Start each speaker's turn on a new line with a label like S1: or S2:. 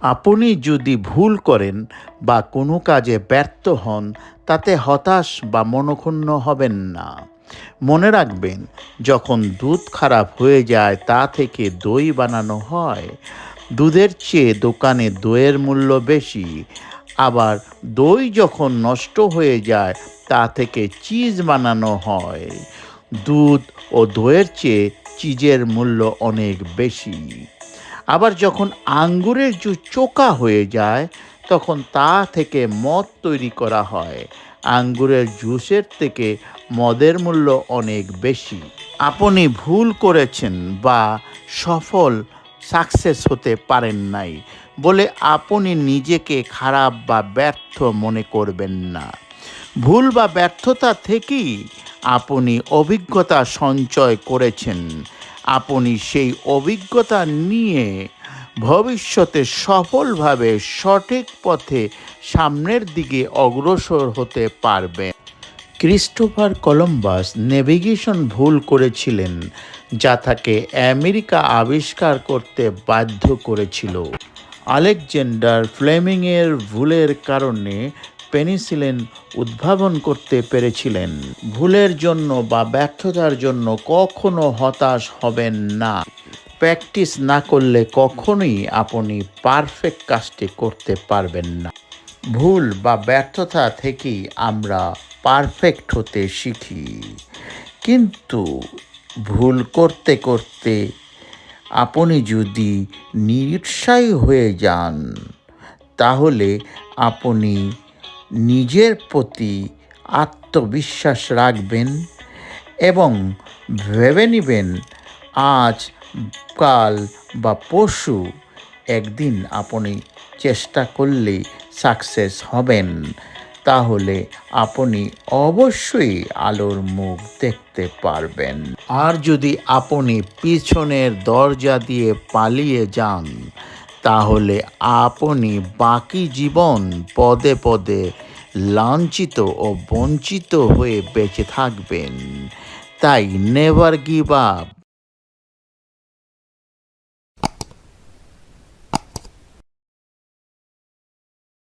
S1: আপনি যদি ভুল করেন বা কোনো কাজে ব্যর্থ হন, তাতে হতাশ বা মনক্ষুণ্ণ হবেন না। মনে রাখবেন, যখন দুধ খারাপ হয়ে যায়, তা থেকে দই বানানো হয়। দুধের চেয়ে দোকানে দইয়ের মূল্য বেশি। আবার দই যখন নষ্ট হয়ে যায়, তা থেকে চিজ বানানো হয়। দুধ ও দইয়ের চেয়ে চিজের মূল্য অনেক বেশি। আবার যখন আঙ্গুরের জুস চোকা হয়ে যায়, তখন তা থেকে মদ তৈরি করা হয়। আঙ্গুরের জুসের থেকে মদের মূল্য অনেক বেশি। আপনি ভুল করেছেন বা সফল, সাকসেস হতে পারেন নাই বলে আপনি নিজেকে খারাপ বা ব্যর্থ মনে করবেন না। ভুল বা ব্যর্থতা থেকেই আপনি অভিজ্ঞতা সঞ্চয় করেছেন। আপনি সেই অভিজ্ঞতা নিয়ে ভবিষ্যতে সফলভাবে সঠিক পথে সামনের দিকে অগ্রসর হতে পারবেন। ক্রিস্টোফার কলম্বাস নেভিগেশন ভুল করেছিলেন, যা তাকে আমেরিকা আবিষ্কার করতে বাধ্য করেছিল। আলেকজান্ডার ফ্লেমিংয়ের ভুলের কারণে পেনিসিলিন উদ্ভাবন করতে পেরেছিলেন। ভুলের জন্য বা ব্যর্থতার জন্য কখনো হতাশ হবেন না। প্র্যাকটিস না করলে কখনোই আপনি পারফেক্ট কাজটি করতে পারবেন না। ভুল বা ব্যর্থতা থেকেই আমরা পারফেক্ট হতে শিখি। কিন্তু ভুল করতে করতে আপনি যদি নিরুৎসাহী হয়ে যান, তাহলে আপনি নিজের প্রতি আত্মবিশ্বাস রাখবেন এবং ভেবে নেবেন, আজ, কাল বা পরশু একদিন আপনি চেষ্টা করলে সাকসেস হবেন। তাহলে আপনি অবশ্যই আলোর মুখ দেখতে পারবেন। আর যদি আপনি পিছনের দরজা দিয়ে পালিয়ে যান তাহলে আপনি বাকি জীবন পদে পদে লাঞ্ছিত ও বঞ্চিত হয়ে বেঁচে থাকবেন। তাই নেভার গিভ আপ